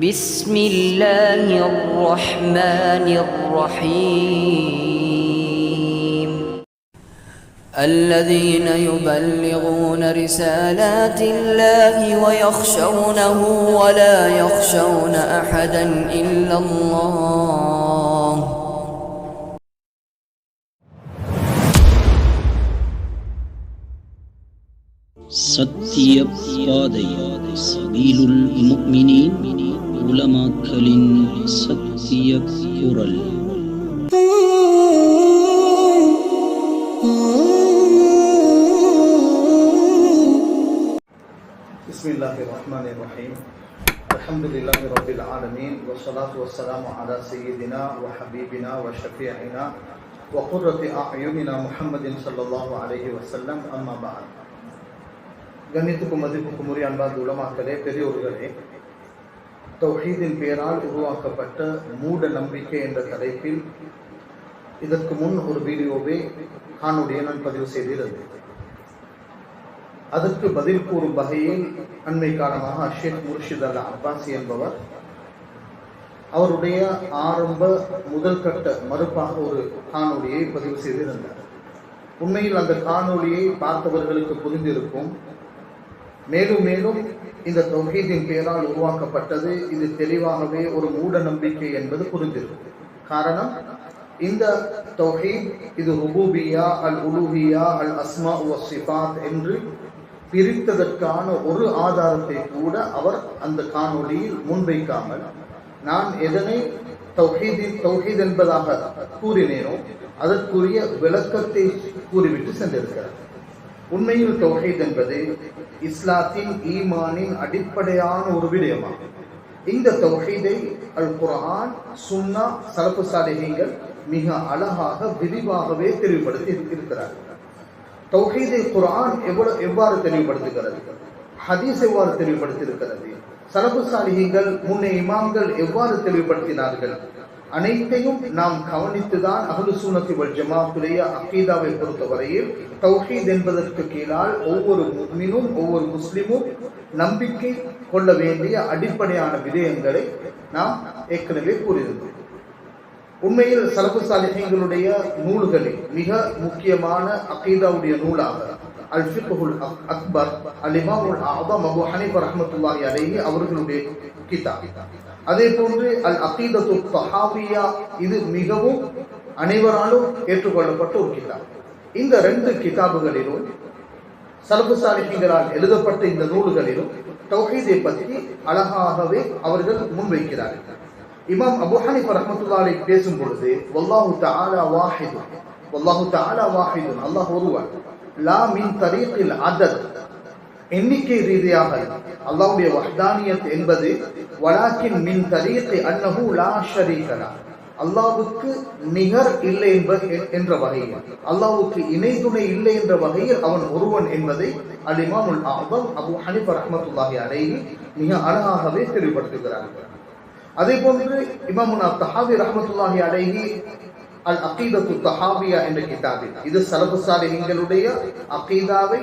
بسم الله الرحمن الرحيم. الذين يبلغون رسالات الله ويخشونه ولا يخشون أحدا إلا الله. சத்திய பாதை சபீலுல் முஃமினீன் உலமாக்களின் சத்திய குரல் بسم الله الرحمن الرحيم الحمد لله رب العالمين والصلاة والسلام على سيدنا وحبيبنا وشفيعنا وقرة أعيننا محمد صلى الله عليه وسلم أما بعد கண்ணியத்துக்கும் மதிப்புக்கும் உரிய அன்பார்ந்த உலமாக்களே பெரியோர்களே தௌஹீதின் பெயரால் உருவாக்கப்பட்ட மூட நம்பிக்கை என்ற தலைப்பில் இதற்கு முன் ஒரு வீடியோவை காணொலியை நான் பதிவு செய்திருந்தேன். அதற்கு பதில் கூறும் வகையில் அண்மை காலமாக அஷேக் முர்ஷித் அல் அப்பாசி என்பவர் அவருடைய ஆரம்ப முதல் கட்ட மறுப்பாக ஒரு காணொளியை பதிவு செய்திருந்தார். உண்மையில் அந்த காணொலியை பார்த்தவர்களுக்கு புரிந்திருக்கும் மேலும் மேலும் இந்த தொகைதின் பெயரால் உருவாக்கப்பட்டது இது தெளிவாகவே ஒரு மூட நம்பிக்கை என்பது புரிந்திருக்கும். காரணம் இந்த தொகை இது ருபூபியா அல் உலூபியா அல் அஸ்மா சிபாத் என்று பிரித்ததற்கான ஒரு ஆதாரத்தை கூட அவர் அந்த காணொளியில் முன்வைக்காமல் நான் எதனை தௌஹீதி தௌஹீத் என்பதாக கூறினேனோ அதற்குரிய விளக்கத்தை கூறிவிட்டு சென்றிருக்கிறார். உண்மையில் தொகைத் என்பது இஸ்லாத்தின் ஈமானின் அடிப்படையான ஒரு விடயமாகும். இந்த தொகைதை அல் குரான் சுன்னா சலப்பு சாதகங்கள் மிக அழகாக விரிவாகவே தெளிவுபடுத்தி இருக்கிறார்கள். தொகைதை குரான் எவ்வளவு எவ்வாறு தெளிவுபடுத்துகிறது? ஹதீஸ் எவ்வாறு தெளிவுபடுத்தியிருக்கிறது? சலப்பு சாலிகங்கள் முன்னே இமாம்கள் எவ்வாறு தெளிவுபடுத்தினார்கள்? அனைத்தையும் நாம் கவனித்துதான் அகலு சூனத்தி வல் ஜமாத்துடைய அக்கீதாவை பொறுத்தவரையில் தௌஹீத் என்பதற்கு கீழால் ஒவ்வொரு முக்மினும் ஒவ்வொரு முஸ்லிமும் நம்பிக்கை கொள்ள வேண்டிய அடிப்படையான விடயங்களை நாம் ஏற்கனவே கூறியிருந்தோம். உண்மையில் சலபு சாலிஹங்களுடைய நூல்களில் மிக முக்கியமான அகீதாவுடைய நூலாக அல் ஃபிக்ஹுல் அக்பர் அல் இமாமுல் ஆதம் அபு ஹனீஃப் ரஹமத்துல்லாஹி அலைஹி அவர்களுடைய கிதாப் அதே போன்று அல் அகீதத்து தஹாவியா இது மிகவும் அனைவராலும் ஏற்றுக்கொள்ளப்பட்ட ஒரு கிதாப். இந்த ரெண்டு கிதாபுகளிலும் சலபு சாலிஹங்களால் எழுதப்பட்ட இந்த நூல்களிலும் தௌஹீதை பற்றி அழகாகவே அவர்கள் முன்வைக்கிறார்கள் இமாம் அபு ஹனிஃப் ரஹ்மத்துல்லாஹி பேசும் பொழுது வல்லாஹு தஆலா வாஹிது வல்லாஹு தஆலா வாஹிது அல்லாஹ் ஒருவன் லா மின் தரீக்கில் அதத். எண்ணிக்கை ரீதியாக அல்லாவுடைய வஹ்தானியத் என்பது வலாக்கின் மின் தரீக்கை அன்னஹு லா ஷரீகலா அல்லாவுக்கு நிகர் இல்லை என்ப என்ற வகையில் அல்லாவுக்கு இணை துணை இல்லை என்ற வகையில் அவன் ஒருவன் என்பதை அலிமாமுல் இமாமுல் அபு ஹனிப் ரஹ்மத்துல்லாஹி அடையில் மிக அழகாகவே தெளிவுபடுத்துகிறார்கள். அதே போன்று இமாமுனா தஹாவி ரஹமத்துல்லாஹி அலைஹி அல் அகீதத்து தஹாபியா என்ற கிதாபில் இது சலபுசாலிகளுடைய அகீதாவை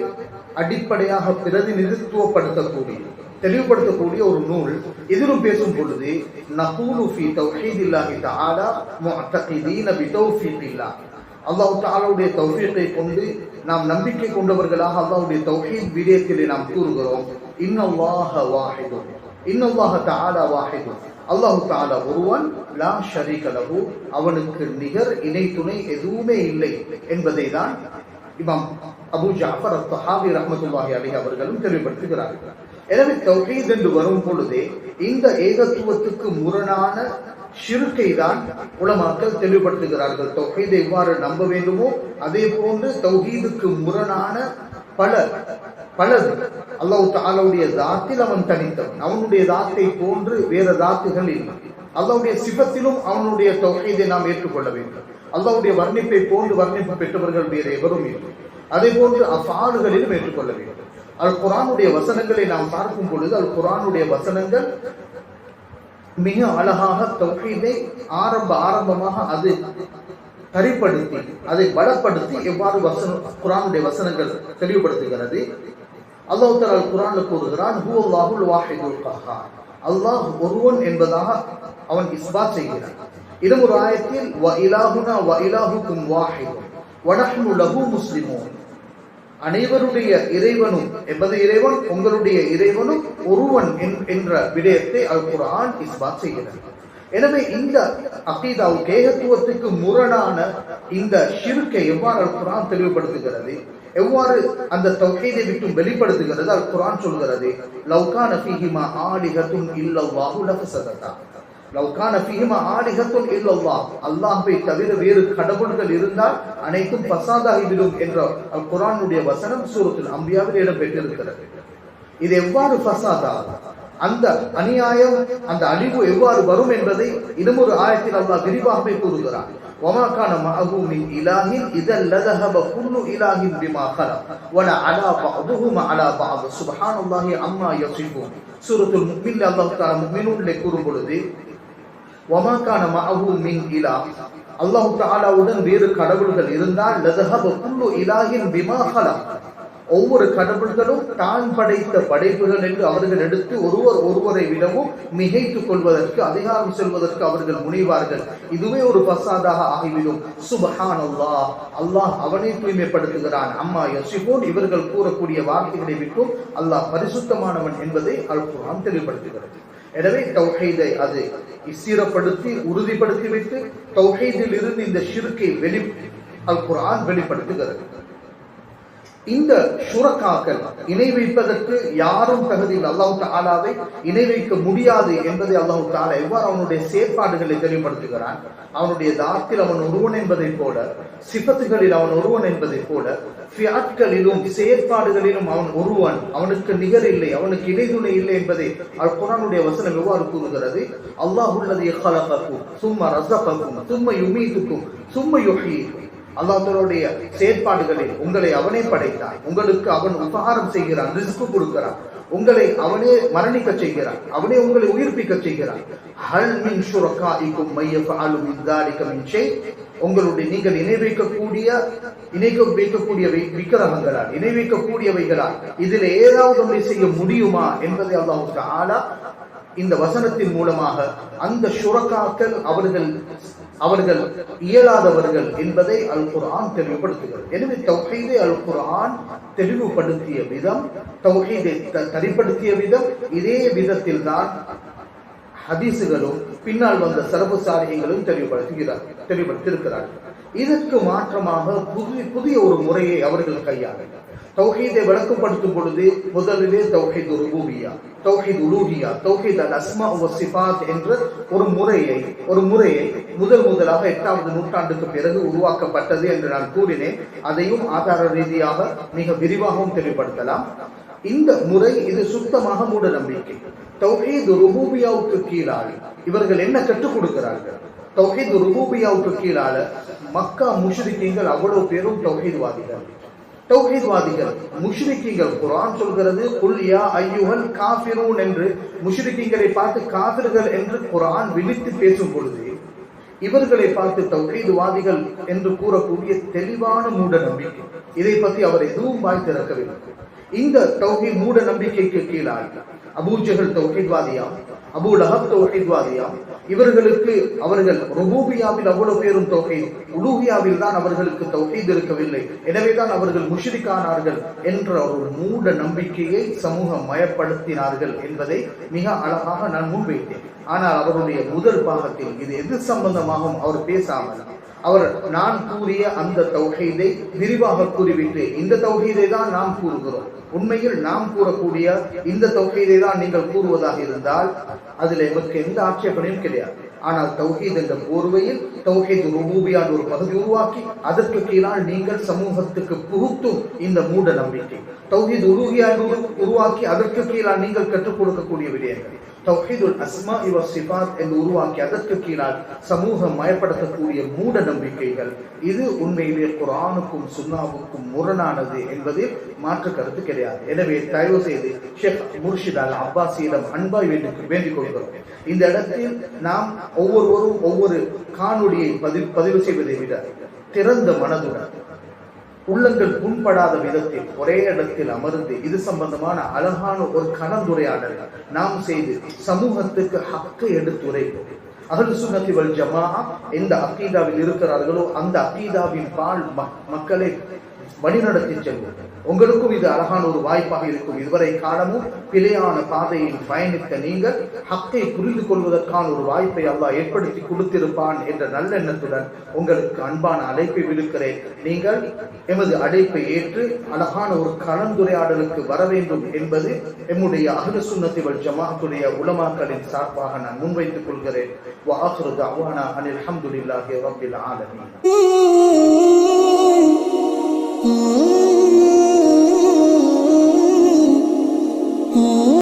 அடிப்படையாக பிரதிநிதித்துவப்படுத்தக்கூடிய தெளிவுபடுத்தக்கூடிய ஒரு நூல் இதிலும் பேசும் பொழுது நகூலு ஃபி தௌஹீதில்லாஹி தஆலா முஅத்தகிதீன பி தௌஃபீகில்லாஹ் அல்லாஹ் தஆலாவுடைய தௌஃபீகை கொண்டு நாம் நம்பிக்கை கொண்டவர்களாக அல்லாஹ்வுடைய தௌஹீத் விடயத்திலே நாம் கூறுகிறோம் இன்னல்லாஹ வாஹிதுன் இன்னல்லாஹ தாலா வாஹிது. அல்லாஹு தாலா ஒருவன் லா ஷரீகலகு அவனுக்கு நிகர் இணை துணை எதுவுமே இல்லை என்பதை தான் இமாம் அபு ஜாஃபர் அத்தஹாவி ரஹமத்துல்லாஹி அலி அவர்களும் தெளிவுபடுத்துகிறார்கள் எனவே தௌஹீத் என்று வரும் பொழுதே இந்த ஏகத்துவத்துக்கு முரணான ஷிருக்கை தான் உலமாக்கள் தெளிவுபடுத்துகிறார்கள். தௌஹீதை எவ்வாறு நம்ப வேண்டுமோ அதே போன்று தௌஹீதுக்கு முரணான பல பல அல்லாஹு தாலாவுடைய தாத்தில் அவன் தனித்தவன். அவனுடைய தாத்தை போன்று வேற தாத்துகள் இல்லை. அல்லாவுடைய சிபத்திலும் அவனுடைய தொகையை நாம் ஏற்றுக்கொள்ள வேண்டும். அல்லாவுடைய வர்ணிப்பை போன்று வர்ணிப்பு பெற்றவர்கள் வேறு எவரும் இல்லை. அதே போன்று அஃபாடுகளிலும் ஏற்றுக்கொள்ள வேண்டும். அல் குரானுடைய வசனங்களை நாம் பார்க்கும் பொழுது அல் குரானுடைய வசனங்கள் மிக அழகாக தொகையை ஆரம்ப ஆரம்பமாக அது தரிப்படுத்தி அதை பலப்படுத்தி எவ்வாறு வசனம் குரானுடைய வசனங்கள் தெளிவுபடுத்துகிறது. அல்லாஹ் தலால் குரான் கூறுகிறான் ஹுவல்லாஹுல் வாஹிதுல் கஹார் அல்லாஹ் ஒருவன் என்பதாக அவன் இஸ்பாத் செய்கிறான். இன்னும் ஒரு ஆயத்தில் வ இலாஹுனா வ இலாஹுக்கும் வாஹிதும் வனஹ்னு லஹு முஸ்லிமூன். அனைவருடைய இறைவனும் என்பது இறைவன் உங்களுடைய இறைவனும் ஒருவன் என்- என்ற விடயத்தை அல் குரான் இஸ்பாத் செய்கிறது எனவே இந்த அகீதாவுக்கு ஏகத்துவத்துக்கு முரணான இந்த ஷிருக்கை எவ்வாறு அல் குரான் தெளிவுபடுத்துகிறது? எவ்வாறு அந்த தொகையை விட்டு வெளிப்படுத்துகிறது? அல் குரான் சொல்கிறது லவ்கான ஃபீஹிமா ஆலிஹத்துன் இல்லல்லாஹு லஃபஸததா லவ்கான பிஹிமா ஆடிகத்தும் இல்லல்லாஹ். அல்லாஹ்வை தவிர வேறு கடவுள்கள் இருந்தால் அனைத்தும் பசாதாகிவிடும் என்ற அல் குரானுடைய வசனம் சூரத்தில் அம்பியாவில் இடம்பெற்றிருக்கிறது. இது எவ்வாறு பசாதா அந்த அநியாயம் அந்த அழிவு எவ்வாறு வரும் என்பதை இன்னும் ஒரு ஆயத்தில் அல்லாஹ் விரிவாகவே கூறுகிறார் وما كان معه من إله إذا لذهب كل إله بما خلق ولا على بعضهم على بعض سبحان الله عما يصفون سورة المؤمن الله تعالى مؤمنون கூறும் பொழுது وما كان معه من إله அல்லாஹ் தாலாவுடன் வேறு கடவுள்கள் இருந்தால் லதஹப குல்லு இலாஹின் பிமா خلق ஒவ்வொரு கடவுள்களும் தான் படைத்த படைப்புகள் என்று அவர்கள் எடுத்து ஒருவர் ஒருவரை விடவும் மிகைத்துக் கொள்வதற்கு அதிகாரம் செல்வதற்கு அவர்கள் முனைவார்கள். இதுவே ஒரு பசாதாக ஆகிவிடும். சுபஹான் அல்லாஹ் அல்லாஹ் அவனை தூய்மைப்படுத்துகிறான். அம்மா யசிபோன் இவர்கள் கூறக்கூடிய வார்த்தைகளை விட்டும் அல்லாஹ் பரிசுத்தமானவன் என்பதை அல் குர்ஆன் தெளிவுபடுத்துகிறது. எனவே தௌஹீதை அது இசீரப்படுத்தி உறுதிப்படுத்திவிட்டு தௌஹீதில் இருந்து இந்த ஷிருக்கை வெளி அல் வெளிப்படுத்துகிறது. இந்த சுரக்காக்கள் இணை வைப்பதற்கு யாரும் தகுதியில் அல்லாஹு தாலாவை இணை வைக்க முடியாது என்பதை அல்லாஹு தாலா எவ்வாறு அவனுடைய செயற்பாடுகளை தெளிவுபடுத்துகிறான்? அவனுடைய தாத்தில் அவன் ஒருவன் என்பதைப் போல சிபத்துகளில் அவன் ஒருவன் என்பதை போல ஃபியாட்களிலும் செயற்பாடுகளிலும் அவன் ஒருவன். அவனுக்கு நிகர் இல்லை அவனுக்கு இடைதுணை இல்லை என்பதை அல் குரானுடைய வசனம் எவ்வாறு கூறுகிறது? அல்லாஹ் உள்ளது சும்மா ரசப்பக்கும் சும்மா யுமீதுக்கும் சும்மா யுஹீக்கும். அல்லாஹ்வுடைய செயற்பாடுகளில் உங்களை அவனே படைத்தான் உங்களுக்கு அவன் உபகாரம் செய்கிறான் ரிஸ்க் கொடுக்கிறான். உங்களை அவனே மரணிக்க செய்கிறான். அவனே உங்களை உயிர்ப்பிக்க செய்கிறான். ஹல் மின் ஷுரகாஇக்கும் மையஃபஅலு மின் தாலிக மின் உங்களுடைய நீங்கள் இணை வைக்கக்கூடிய இணைக்க வைக்கக்கூடிய வை- விக்கிரகங்களால் இணை வைக்கக்கூடியவைகளால் இதில் ஏதாவது ஒன்றை செய்ய முடியுமா என்பதை அல்லாஹ் ஆளா இந்த வசனத்தின் மூலமாக அந்த சுரக்காக்கள் அவர்கள் அவர்கள் இயலாதவர்கள் என்பதை அல் குரான் தெளிவுபடுத்துகிறது. எனவே தௌஹீதை அல் குரான் தெளிவுபடுத்திய விதம் தௌஹீதை த- தரிப்படுத்திய விதம் இதே விதத்தில் தான் ஹதீசுகளும் பின்னால் வந்த சரபு சாரியங்களும் தெளிவுபடுத்துகிறார் தெளிவுபடுத்தியிருக்கிறார்கள். இதற்கு மாற்றமாக புதிய புதிய ஒரு முறையை அவர்கள் கையாள தௌஹீதை விளக்கப்படுத்தும் பொழுது முதலிலே தௌஹீத் ருபூபியா தௌஹீத் உலூஹியா தௌஹீத் அல் அஸ்மா சிபாத் என்ற ஒரு முறையை ஒரு முறையை முதல் முதலாக எட்டாவது நூற்றாண்டுக்கு பிறகு உருவாக்கப்பட்டது என்று நான் கூறினேன். அதையும் ஆதார ரீதியாக மிக விரிவாகவும் தெளிவுபடுத்தலாம். இந்த முறை இது சுத்தமாக மூட நம்பிக்கை தௌஹீத் ருபூபியாவுக்கு கீழாக இவர்கள் என்ன கற்றுக் கொடுக்கிறார்கள்? தௌஹீத் ருபூபியாவுக்கு கீழால மக்கா முஷ்ரிக்கீங்கள் அவ்வளவு பேரும் தௌஹீத்வாதிகள். தௌஹீத்வாதிகள் முஷ்ரிக்கீங்கள் குரான் சொல்கிறது குல்யா யா ஐயுஹல் காஃபிரூன் என்று முஷ்ரிக்கீங்களை பார்த்து காபிர்கள் என்று குரான் விழித்து பேசும் பொழுது இவர்களை பார்த்து தௌஹீத்வாதிகள் என்று கூறக்கூடிய தெளிவான மூட நம்பிக்கை இதை பற்றி அவர் எதுவும் வாய் திறக்கவில்லை. இந்த தௌஹீத் மூட நம்பிக்கைக்கு கீழாக அபூஜகல் தௌஹீத்வாதியா அபு லஹப் தௌஹீத்வாதியா இவர்களுக்கு அவர்கள் ருபூபியாவில் அவ்வளவு பேரும் தொகை உலூபியாவில் தான் அவர்களுக்கு தௌஹீத் இருக்கவில்லை. எனவேதான் அவர்கள் முஷ்ரிக்கானார்கள் என்ற ஒரு மூட நம்பிக்கையை சமூகம் மயப்படுத்தினார்கள் என்பதை மிக அழகாக நான் முன்வைத்தேன். ஆனால் அவருடைய முதல் பாகத்தில் இது எது சம்பந்தமாகவும் அவர் பேசாமல் அவர் நான் கூறிய அந்த தௌஹீதை விரிவாக கூறிவிட்டு இந்த தௌஹீதை தான் நாம் கூறுகிறோம். உண்மையில் நாம் கூறக்கூடிய இந்த தௌஹீதை தான் நீங்கள் கூறுவதாக இருந்தால் அதில் எமக்கு எந்த ஆட்சேபனையும் கிடையாது. ஆனால் தௌஹீத் என்ற போர்வையில் தௌஹீத் ருபூபியான் ஒரு பகுதி உருவாக்கி அதற்கு கீழால் நீங்கள் சமூகத்துக்கு புகுத்தும் இந்த மூட நம்பிக்கை. தௌஹீத் உருகியான் உருவாக்கி அதற்கு கீழால் நீங்கள் கற்றுக் கொடுக்கக்கூடிய விடயங்கள். தௌஹீதுல் அஸ்மா இவ சிபாத் என்று உருவாக்கி அதற்கு கீழால் சமூகம் மயப்படுத்தக்கூடிய மூட நம்பிக்கைகள். இது உண்மையிலே குரானுக்கும் சுன்னாவுக்கும் முரணானது என்பதில் மாற்று கருத்து கிடையாது. எனவே தயவு செய்து ஷேக் முர்ஷித் அல் அப்பாசியிடம் அன்பாய் வேண்டி வேண்டிக் கொள்கிறோம். இந்த இடத்தில் நாம் ஒவ்வொருவரும் ஒவ்வொரு காணொளியை பதிவு பதிவு செய்வதை விட திறந்த மனதுடன் உள்ளங்கள் புண்படாத விதத்தில் ஒரே இடத்தில் அமர்ந்து இது சம்பந்தமான அழகான ஒரு கலந்துரையாடல் நாம் செய்து சமூகத்துக்கு ஹக்கை எடுத்துரைப்போம் அகல் சுனத்தி வல் ஜமா எந்த அக்கீதாவில் இருக்கிறார்களோ அந்த அக்கீதாவின் பால் மக்களை வழிநடத்தி செல்வோம் உங்களுக்கும் இது அழகான ஒரு வாய்ப்பாக இருக்கும். இதுவரை காலமும் பிழையான பாதையில் பயணித்த நீங்கள் ஹக்கை புரிந்து கொள்வதற்கான ஒரு வாய்ப்பை அல்லாஹ் ஏற்படுத்தி கொடுத்திருப்பான் என்ற நல்லெண்ணத்துடன் உங்களுக்கு அன்பான அழைப்பை விடுக்கிறேன். நீங்கள் எமது அழைப்பை ஏற்று அழகான ஒரு கலந்துரையாடலுக்கு வர வேண்டும் என்பது எம்முடைய அகல சுன்னத்தி வல் ஜமாத்துடைய உலமாக்களின் சார்பாக நான் முன்வைத்துக் கொள்கிறேன். வாஹ்ரு தஅவானா அனில் அஹமதுல்லாஹி ரபில் ஆலமீன். Mm-hmm.